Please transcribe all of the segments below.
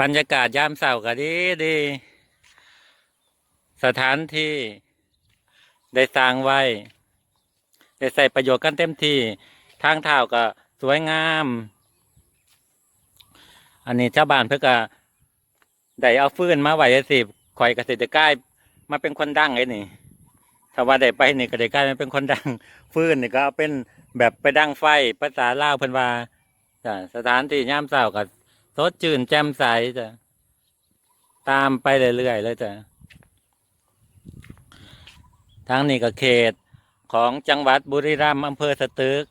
บรรยากาศยามเสาร์ก็ดีดี สถานที่ได้สร้างไว้ ได้ใส่ประโยชน์กันเต็มที่ ทางเท้าก็สวยงาม อันนี้ชาวบ้านเพื่อก็ได้เอาฟื้นมาไหว้สิข่อยเกษตรกายมาเป็นคนดังไอ้นี่ ถ้าว่าได้ไปนี่ก็ได้กลายมาเป็นคนดัง ฟื้นนี่ก็เอาเป็นแบบไปดังไฟภาษาลาวเพิ่นว่าสถานที่ยามเช้าก็ สดชื่นแจ่มใสจ้ะตามไปเรื่อยๆเลยจ้ะทางนี้ก็เขตของจังหวัดบุรีรัมย์อำเภอสตึก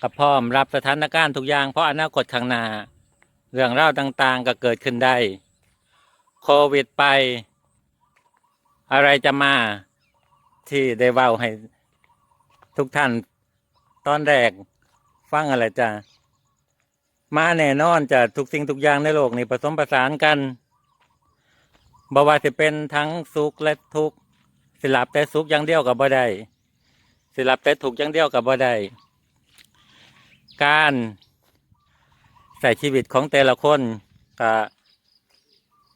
กับพร้อมรับสถานการณ์ทุกอย่างเพราะอนาคตข้างหน้า เรื่องราวต่างๆก็เกิดขึ้นได้ โควิดไป อะไรจะมาที่ได้เว้าให้ทุกท่านตอนแรก ฟังอะไรจ้ะมาแน่นอนจะทุกสิ่งทุกอย่างในโลกนี้ผสมผสานกันบว่าจะเป็นทั้งสุขและทุกข์สิลับแต่สุขอย่างเดียวกับบ่ได้สิลับแต่ทุกข์อย่างเดียวกับบ่ได้การใส่ชีวิตของแต่ละคนก็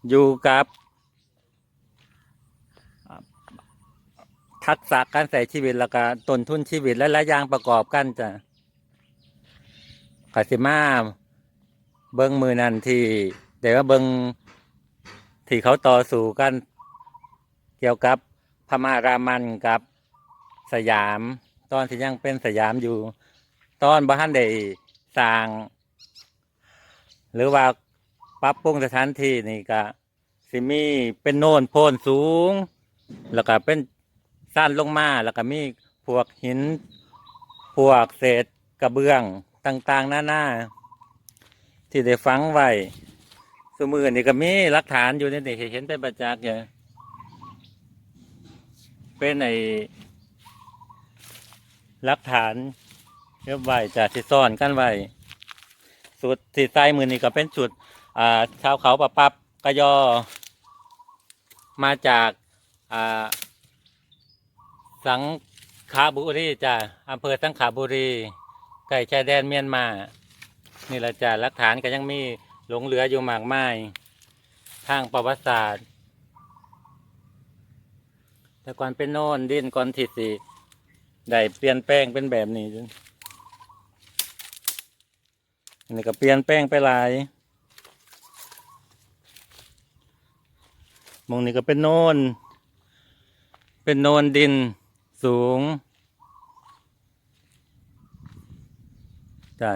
อยู่กับทักษะการใส่ชีวิตแล้วก็ต้นทุนชีวิตและหลายอย่างประกอบกันจ้ะ กสิมาเบิ้งมือนั่นที่เดี๋ยวว่าเบิ้งที่เขาต่อสู้กัน เกี่ยวกับพม่ารามันกับสยาม ตอนที่ยังเป็นสยามอยู่ ตอนบ้านได้สร้าง หรือว่าปรับปรุงสถานที่นี่ก็สิมีเป็นโน่นโพนสูง แล้วก็เป็นสั้นลงมาแล้วก็มีพวกหิน พวกเศษกระเบื้อง ต่างๆหน้าๆที่ได้ฝังไว้สมือนี่ก็มีหลักฐานอยู่ในนี่เห็นเป็นประจักษ์อยู่เป็นไอหลักฐานเรียบไว้จะที่ซ่อนกันไว้สุดที่ใต้มือนี่ก็เป็นจุด อ่าชาวเขาปะปับกะยอ มาจากอ่าสังขาบุรีจ้ะอำเภอสังขาบุรี ใกล้ชายแดนเมียนมา นี่ละจ้ะหลักฐานก็ยังมีหลงเหลืออยู่มากมาย ทางประวัติศาสตร์ แต่ก่อนเป็นโน่นดินก่อนทิสิได้เปลี่ยนแปลงเป็นแบบนี้นนี้ก็เปลี่ยนแปลงไปหลายมองนี้ก็เป็นโน่นเป็นโนนดินสูง จะ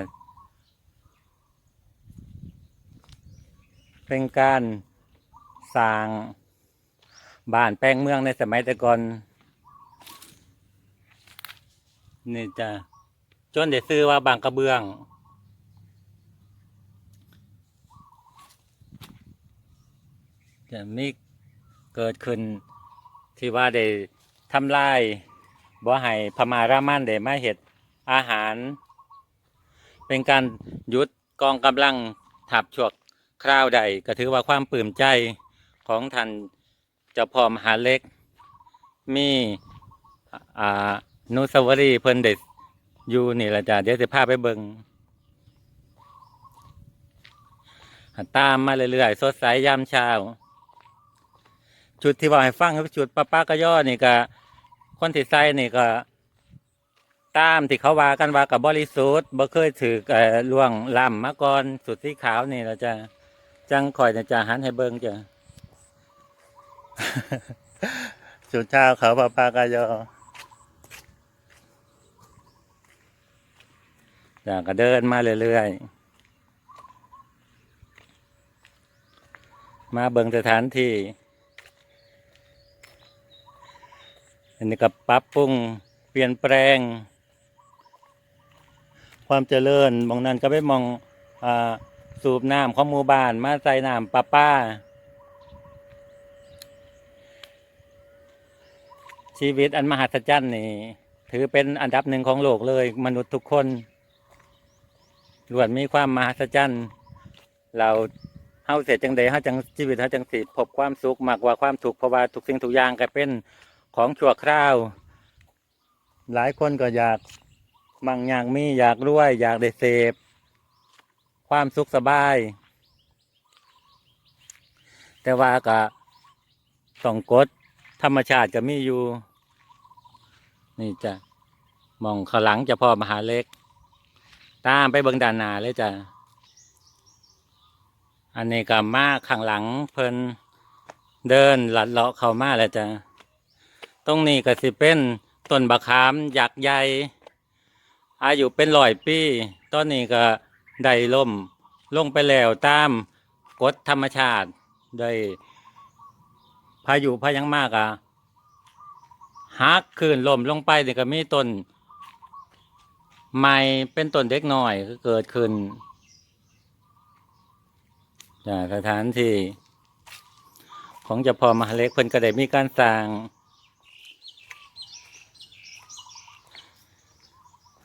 เป็นการสร้างบ้านแปลงเมืองในสมัยแต่ก่อนนี่จะจนได้ซื้อว่าบางกระเบื้อง จะมีเกิดขึ้นที่ว่าได้ทำลายบ่ให้พม่ารามันได้มาเห็ดอาหาร เป็นการยุดกองกำลังถับฉวกคราวใดก็ถือว่าความปลื้มใจของท่านเจ้าพ่อมหาเล็ก มีอ่านุสาวรีย์เพิ่นเด็ดอยู่นี่ละจ้ะเดี๋ยวจะพาไปเบิงตามมาเรื่อยๆสดใสยามเช้าชุดที่ว่าให้ฟังคือชุดป้าป้ากระย่อนี่ก็คนที่ใส่นี่ก็ ตามที่เขาว่ากันว่ากับบริสุทธิ์บ่เคยถือเอ่อล่วงล้ำมาก่อนสุดที่ขาวนี่เราจะจังคอยจะหันให้เบิ่งจ้ะชุดเช้าเขาป้าปากระย่อจ้ะก็เดินมาเรื่อยๆ มาเบิ่งสถานที่ อันนี้ก็ปรับปรุงเปลี่ยนแปลง ความเจริญมองนั้นก็ไปมองอสูบน้ำของหมู่บ้านมาใส่น้ำประป้า ชีวิตอันมหัศจรรย์นี่ ถือเป็นอันดับหนึ่งของโลกเลยมนุษย์ทุกคนล้วนมีความมหัศจรรย์ เราเฮาเสร็จจังใดเฮาจังชีวิตเฮาจังสิพบความสุขมากกว่าความทุกข์เพราะว่าทุกสิ่งทุกอย่างก็เป็นของชั่วคราว หลายคนก็อยาก มั่งอยากมีอยากรวย อยากได้เสพ ความสุขสบาย แต่ว่าก็ต้องกฎธรรมชาติก็มีอยู่ นี่จ้ะมองขลังจะพ่อมหาเล็ก ตามไปเบิ่งดานนาเลยจ้ะ อันนี้ก็มาข้างหลังเพิ่นเดินหลัดเลาะเข้ามาแล้วจ้ะ ตรงนี้ก็สิเป็นต้นบะขามยักษ์ใหญ่ อายุเป็นร้อยปีตอนนี้ก็ได้ล่มลงไปแล้วตามกฎธรรมชาติได้พายุพายังมากอะหักขึ้นล่มลงไปเนี่ก็มีต้นใหม่เป็นต้นเด็กหน่อยก็เกิดขึ้นจากสถานที่ของจ้าพ่อมหาเล็กเพิ่นก็ได้มีการสร้าง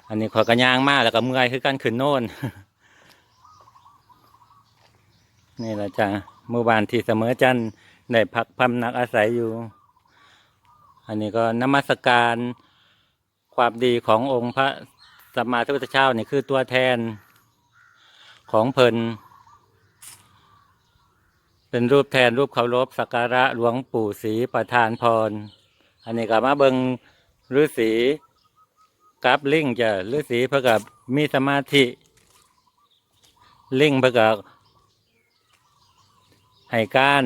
อันนี้ขอยกระยางมากแล้วก็เมื่อยคือการขึ้นโน่น นี่แหละจ้ะหมู่บ้านที่เสมอจันได้พักพำนักอาศัยอยู่ อันนี้ก็นมัสการความดีขององค์พระสัมมาสัมพุทธเจ้านี่คือตัวแทนของเพลินเป็นรูปแทนรูปเคารพสักการะหลวงปู่ศรีประธานพร อันนี้ก็มาเบิงฤาษี กับลิงจะฤาษีพื่อกับมีสมาธิลิงพื่อกับให้การ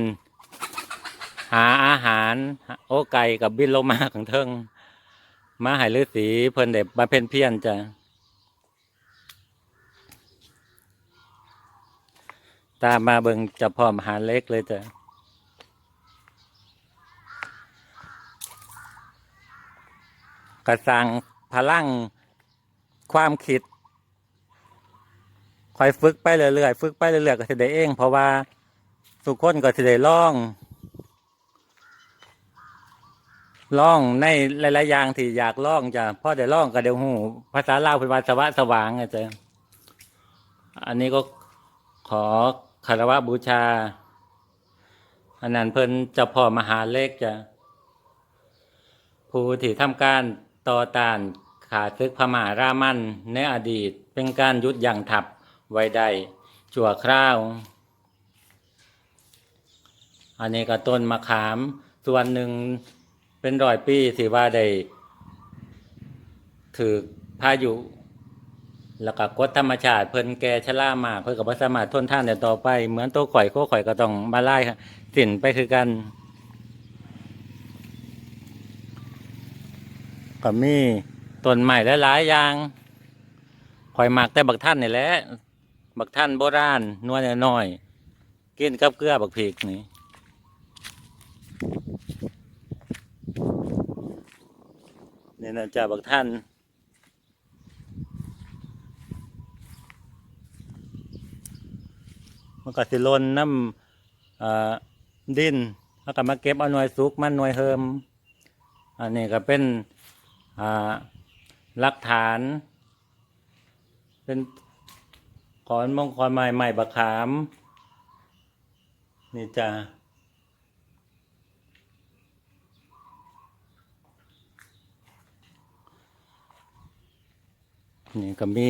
หาอาหาร โอไก่กับบินโลมาของเทิงมาให้ฤาษีเพิ่นเด็บมาเพ่นเพี้ยนจ้ะตามมาเบิงจะพอมหาเล็กเลยจ้ะกระสัง พลังความคิดคอยฝึกไปเรื่อยๆฝึกไปเรื่อยๆก็สิได้เอง เพราะว่าทุกคนก็สิได้ล่องล่องในหลายๆอย่างที่อยากล่องจะพ่อได้ล่องก็เดี๋ยวหูภาษาลาวเป็นว่าสวะสว่างไงจ้ะอันนี้ก็ขอคารวะบูชาอันนั้นเพิ่นจ้าพ่อมหาเล็กจ้ะผู้ที่ทำการ ต่อต้านขาศึกพม่ารามันในอดีตเป็นการยุดยั้งทับไว้ได้ชั่วคราว อันนี้ก็ต้นมะขามส่วนหนึ่งเป็นร้อยปีที่ว่าได้ถือพายุแล้วก็กฎธรรมชาติเพิ่นแก่ชรามากเพิ่นก็บ่สมารถทนท่านได้ต่อไป เหมือนตัวข่อยโคข่อยก็ต้องมาไล่สินไปคือกัน ก็มีต้นใหม่หลายๆอย่างข่อยมักแต่บักท่านนี่แหละบักท่านโบราณนวลน้อยกินกับเกลือบักพริกนี่นี่นะจ๊ะบักท่านมันก็สิลนน้ำอ่าดินแล้วก็มาเก็บเอาหน่วยสุกมันหน่วยเฮิมอันนี้ก็เป็น หลักฐาน เป็นขอนมงคลไม้ใหม่บะขาม นี่จ้ะนี่ก็มี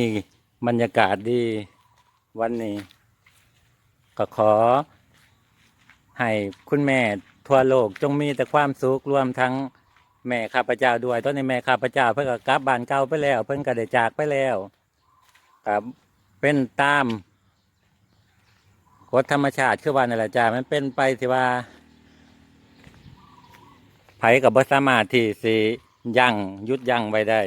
บรรยากาศดีวันนี้ ก็ขอ ให้คุณแม่ทั่วโลกจงมีแต่ความสุขรวมทั้ง แม่ข้าพเจ้าด้วยตอนนี้แม่ข้าพเจ้าเพิ่งก็กลับบ้านเก่าไปแล้ว เพิ่งก็ได้จากไปแล้วกับเป็นตามกฎธรรมชาติคือว่านั่นแหละจ้ามันเป็นไปที่ว่าไผกับบสามารถที่สิยั้งหยุดยั้งไว้ได้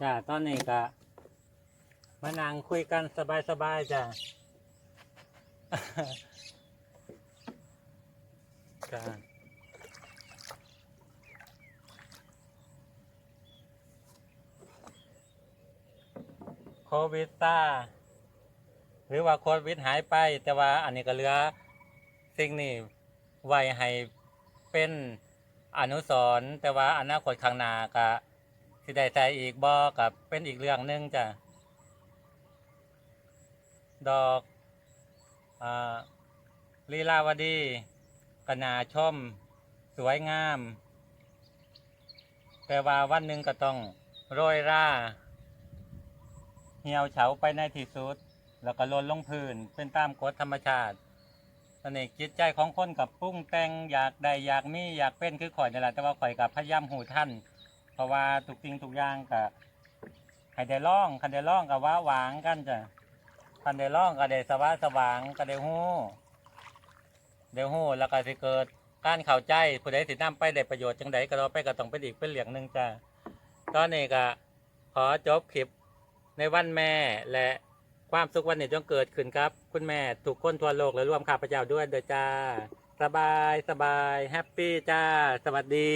จ้าตอนนี้ก็มานั่งคุยกันสบายๆจ้า จ้าโควิดซาหรือว่าโควิดหายไป แต่ว่าอันนี้ก็เหลือสิ่งนี้ไว้ให้เป็นอนุสรณ์แต่ว่าอนาคตข้างหน้าก็สิได้ใส่อีกบ่กับเป็นอีกเรื่องหนึงจ้ะดอกอ่าลีลาวดี กนาช่อม สวยงาม แต่ว่าวันหนึ่งก็ต้องโรยราเหี่ยวเฉาไปในที่สุด แล้วก็ลนลงพื้นเป็นตามกฎธรรมชาติตอนนี้จิตใจของคนกับปุ้งแต่งอยากได้อยากมีอยากเป็นคือข่อยนี่แหละแต่ว่าข่อยกับพยายามหูท่านเพราะว่าทุกสิ่งทุกอย่างกับใครได้ล่องใครได้ล่องกับว่าหวางกันจ้ะคันได้ล่องก็ได้สว่างสว่างก็ได้หู้ เด้หู้แล้วก็สิเกิดการเข้าใจผู้ใดสินำไปได้ประโยชน์จังใดก็เราไปก็ต้องเป็นอีกเป็นเหลียงหนึ่งจ้าตอนนี้ก็ขอจบคลิปในวันแม่และความสุขวันนี้จงเกิดขึ้นครับ คุณแม่ถูกคนทั่วโลกและร่วมข้าพเจ้าด้วยเด้อจ้า สบายสบายแฮปปี้จ้า สวัสดี